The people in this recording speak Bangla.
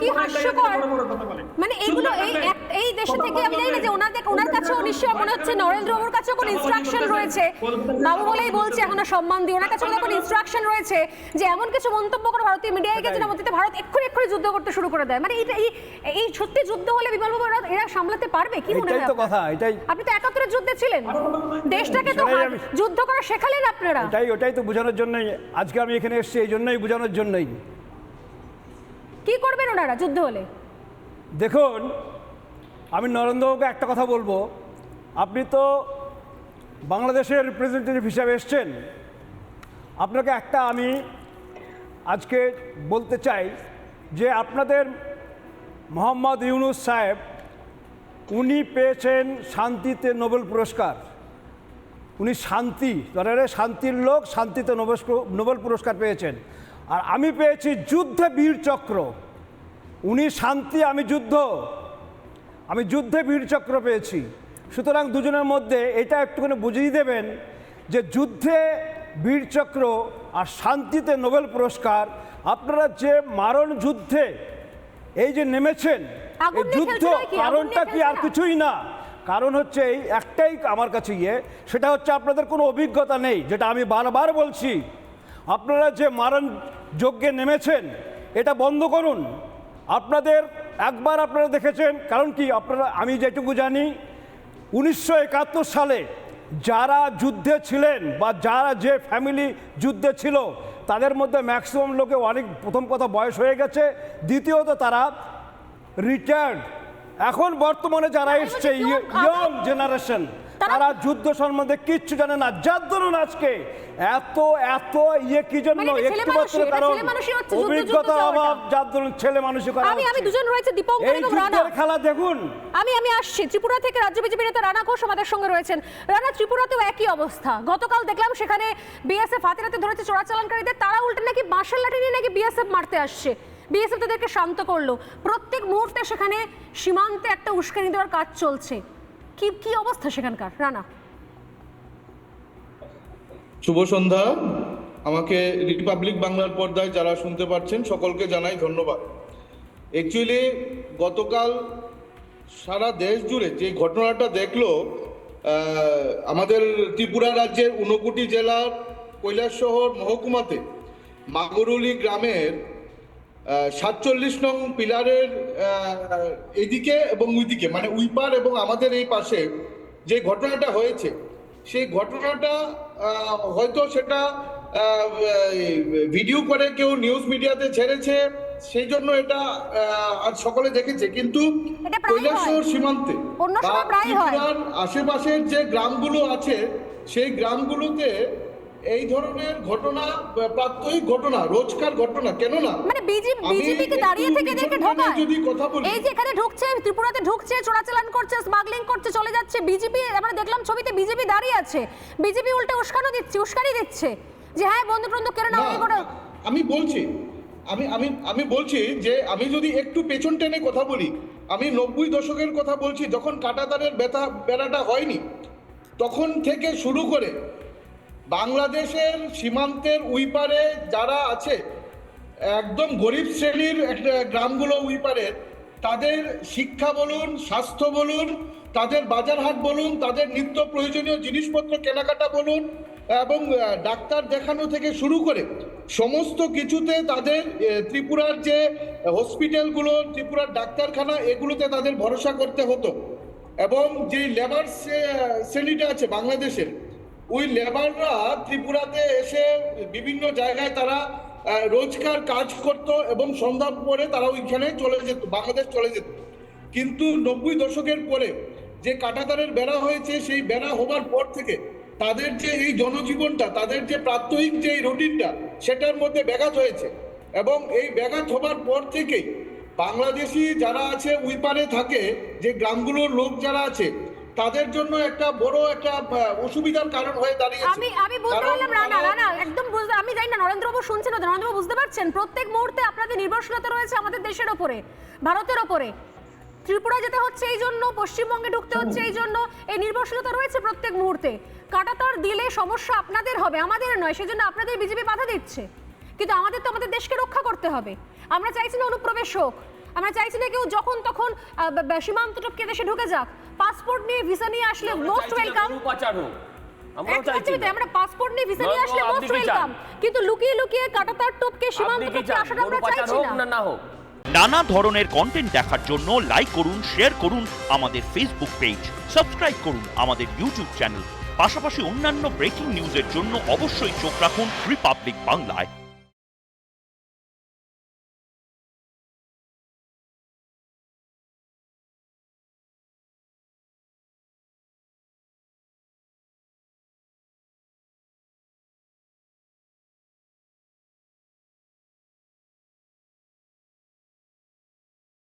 কি হাস্যকর? মানে এগুলো এই এই দেশে থেকে আমি জানি না যে ওনাদের ওনার কাছেও নিশ্চয়ই মনে হচ্ছে নরেন্দ্র বাবুর কাছেও কোনো ইনস্ট্রাকশন রয়েছে। বাবু বলেই বলছে এখনও সম্মান দিয়ে। ওনার কাছে কোনো ইনস্ট্রাকশন রয়েছে যে এমন কিছু মন্তব্য করে ভারতীয় মিডিয়ায় গেছে না মধ্যে ভারত এক্ষুনি এক্ষুনি যুদ্ধ করতে শুরু করে দেয়। মানে এটা এই এই সত্যি যুদ্ধ হলে বিমল বাবু এরা- সামলাতে পারবে? কি মনে হয় কথা, এটাই। আপনি তো একাত্তরের যুদ্ধে ছিলেন। দেশটাকে তো যুদ্ধ করা শেখালেন আপনারা। ওটাই ওটাই তো বোঝানোর জন্যই। আজকে আমি এখানে এসেছি এই জন্যই বোঝানোর জন্যই। কি করবেন ওনারা যুদ্ধ হলে? দেখুন, আমি নরেন্দ্রবাবুকে একটা কথা বলব। আপনি তো বাংলাদেশের রিপ্রেজেন্টেটিভ হিসাবে এসছেন। আপনাকে একটা আমি আজকে বলতে চাই যে আপনাদের মোহাম্মদ ইউনুস সাহেব, উনি পেয়েছেন শান্তিতে নোবেল পুরস্কার। উনি শান্তি ধরে শান্তির লোক শান্তিতে নোবেল নোবেল পুরস্কার পেয়েছেন। আর আমি পেয়েছি যুদ্ধে বীর চক্র। উনি শান্তি আমি যুদ্ধ। আমি যুদ্ধে বীরচক্র পেয়েছি। সুতরাং দুজনের মধ্যে এটা একটুখানি বুঝিয়ে দেবেন যে যুদ্ধে বীরচক্র আর শান্তিতে নোবেল পুরস্কার আপনারা যে মারণ যুদ্ধে এই যে নেমেছেন এই যুদ্ধ? কারণটা কি আর কিছুই না। কারণ হচ্ছে এই একটাই আমার কাছে ইয়ে সেটা হচ্ছে আপনাদের কোনো অভিজ্ঞতা নেই যেটা আমি বারবার বলছি। আপনারা যে মারণ যজ্ঞে নেমেছেন এটা বন্ধ করুন। আপনাদের একবার আপনারা দেখেছেন কারণ কি আপনারা আমি যেটুকু জানি উনিশশো একাত্তর সালে যারা যুদ্ধে ছিলেন বা যারা যে ফ্যামিলি যুদ্ধে ছিল তাদের মধ্যে ম্যাক্সিমাম লোকে অনেক প্রথম কথা বয়স হয়ে গেছে দ্বিতীয়ত তারা রিটায়ার্ড এখন বর্তমানে যারা এসছে young, ইয়ং জেনারেশন তারা- যুদ্ধ সম্বন্ধে কিচ্ছু জানে না। যার দরুন আজকে এত এত ইয়ে কি জন্য? মানে একটু মানুষই, মাত্র কারণ অভিজ্ঞতা অভাব যার দরুন ছেলে মানুষই করা আমি আমি দুজন রয়েছে দীপঙ্কর এবং রানা। খেলা দেখুন। আমি আমি আসছি। ত্রিপুরা থেকে রাজ্য বিজেপি নেতা রানা ঘোষ আমাদের সঙ্গে রয়েছেন। রানা ত্রিপুরাতেও একই অবস্থা। গতকাল দেখলাম সেখানে বিএসএফ হাতে হাতে ধরেছে চোরাচালানকারীদের। তারা উল্টে নাকি বাঁশের লাঠি নিয়ে নাকি বিএসএফ মারতে আসছে। বিএসএফ তাদেরকে শান্ত করল। প্রত্যেক মুহূর্তে সেখানে সীমান্তে একটা উস্কানি দেওয়ার কাজ চলছে। কি কি অবস্থা সেখানকার? রানা? শুভ সন্ধ্যা। আমাকে রিপাবলিক বাংলার পর্দায় যারা শুনতে পাচ্ছেন সকলকে জানাই ধন্যবাদ। অ্যাকচুয়ালি গতকাল সারা দেশ জুড়ে যে ঘটনাটা দেখল আমাদের ত্রিপুরা রাজ্যের ঊনকোটি জেলার কৈলাসশহর মহকুমাতে মাগুরুলি গ্রামের সাতচল্লিশ নং পিলারের এদিকে এবং ওইদিকে মানে উইপার এবং আমাদের এই পাশে যে ঘটনাটা হয়েছে সেই ঘটনাটা হয়তো সেটা ভিডিও করে কেউ নিউজ মিডিয়াতে ছেড়েছে সেই জন্য এটা আজ সকলে দেখেছে কিন্তু কৈলাসহর সীমান্তে আশেপাশের যে গ্রামগুলো আছে সেই গ্রামগুলোতে এই ধরনের ঘটনা প্রাত্যহিক ঘটনা রোজকার ঘটনা কেন না মানে বিজেপি আমি বিজেপি কে দাঁড়িয়ে থেকে পিছনে ঢোকায়। যদি কথা বলি এই যে এখানে ঢুকছে ত্রিপুরাতে ঢুকছে চোরাচালান করছে স্মাগলিং করছে চলে যাচ্ছে বিজেপি আমরা দেখলাম ছবিতে বিজেপি দাঁড়িয়ে আছে। বিজেপি উল্টে উস্কানো দিচ্ছে উস্কানি দিচ্ছে। যে হ্যাঁ বন্ধু টন্ধু কেড়ে নাও না, আমি বলছি আমি আমি আমি বলছি যে আমি যদি একটু পেছন টেনে কথা বলি আমি নব্বই দশকের কথা বলছি যখন কাটাতারের ব্যথা বেড়াটা হয়নি তখন থেকে শুরু করে বাংলাদেশের সীমান্তের উইপারে যারা আছে, একদম গরিব শ্রেণির একটা গ্রামগুলো উইপারের তাদের শিক্ষা বলুন, স্বাস্থ্য বলুন, তাদের বাজার হাট বলুন, তাদের নিত্য প্রয়োজনীয় জিনিসপত্র, কেনাকাটা বলুন, এবং ডাক্তার দেখানো থেকে শুরু করে সমস্ত কিছুতে তাদের ত্রিপুরার যে হসপিটালগুলো, ত্রিপুরার ডাক্তারখানা, এগুলোতে তাদের ভরসা করতে হতো। এবং যে লেবার শ্রেণীটা আছে বাংলাদেশের ওই লেবাররা ত্রিপুরাতে এসে বিভিন্ন জায়গায় তারা রোজকার কাজ করত এবং সন্ধ্যা পরে তারা ওইখানে চলে যেত, বাংলাদেশ চলে যেত। কিন্তু নব্বই দশকের পরে যে কাটাতারের বেড়া হয়েছে, সেই বেড়া হবার পর থেকে তাদের যে এই জনজীবনটা, তাদের যে প্রাত্যহিক যে এই রুটিনটা, সেটার মধ্যে ব্যাঘাত হয়েছে। এবং এই ব্যাঘাত হবার পর থেকেই বাংলাদেশি যারা আছে, ওই পারে থাকে যে গ্রামগুলোর লোক যারা আছে তাদের জন্য একটা বড় একটা অসুবিধার কারণ হয়ে দাঁড়িয়েছে। আমি আমি বুঝতে পারলাম রানা রানা একদম বুঝতে আমি জানি না নরেন্দ্রবাবু শুনছেন না নরেন্দ্রবাবু বুঝতে পারছেন? প্রত্যেক মুহূর্তে আপনাদের নির্ভরশীলতা রয়েছে আমাদের দেশের ওপরে ভারতের ওপরে। ত্রিপুরা যেতে হচ্ছে এই জন্য পশ্চিমবঙ্গে ঢুকতে হচ্ছে এই জন্য এই নির্ভরশীলতা রয়েছে প্রত্যেক মুহূর্তে। কাটাতার দিলে সমস্যা আপনাদের হবে আমাদের নয় সেজন্য আপনাদের বিজেপি বাধা দিচ্ছে। কিন্তু আমাদের তো আমাদের দেশকে রক্ষা করতে হবে। আমরা চাইছি না অনুপ্রবেশ হোক। আমরা চাইছি না কেউ যখন তখন সীমান্ত টপকে দেশে ঢুকে যাক। পাসপোর্ট নিয়ে ভিসা নিয়ে আসলে মোস্ট ওয়েলকাম গরু পাচার হোক। আমরাও চাইছি না। আমরা পাসপোর্ট নিয়ে ভিসা নিয়ে আসলে মোস্ট ওয়েলকাম কিন্তু লুকিয়ে লুকিয়ে কাটাতার টপকে সীমান্ত টপকে আসাটা আমরা চাইছি না। না না হোক। নানা ধরনের কন্টেন্ট দেখার জন্য লাইক করুন শেয়ার করুন আমাদের ফেসবুক পেজ সাবস্ক্রাইব করুন আমাদের ইউটিউব চ্যানেল পাশাপাশি অন্যান্য ব্রেকিং নিউজের জন্য অবশ্যই চোখ রাখুন রিপাবলিক বাংলায়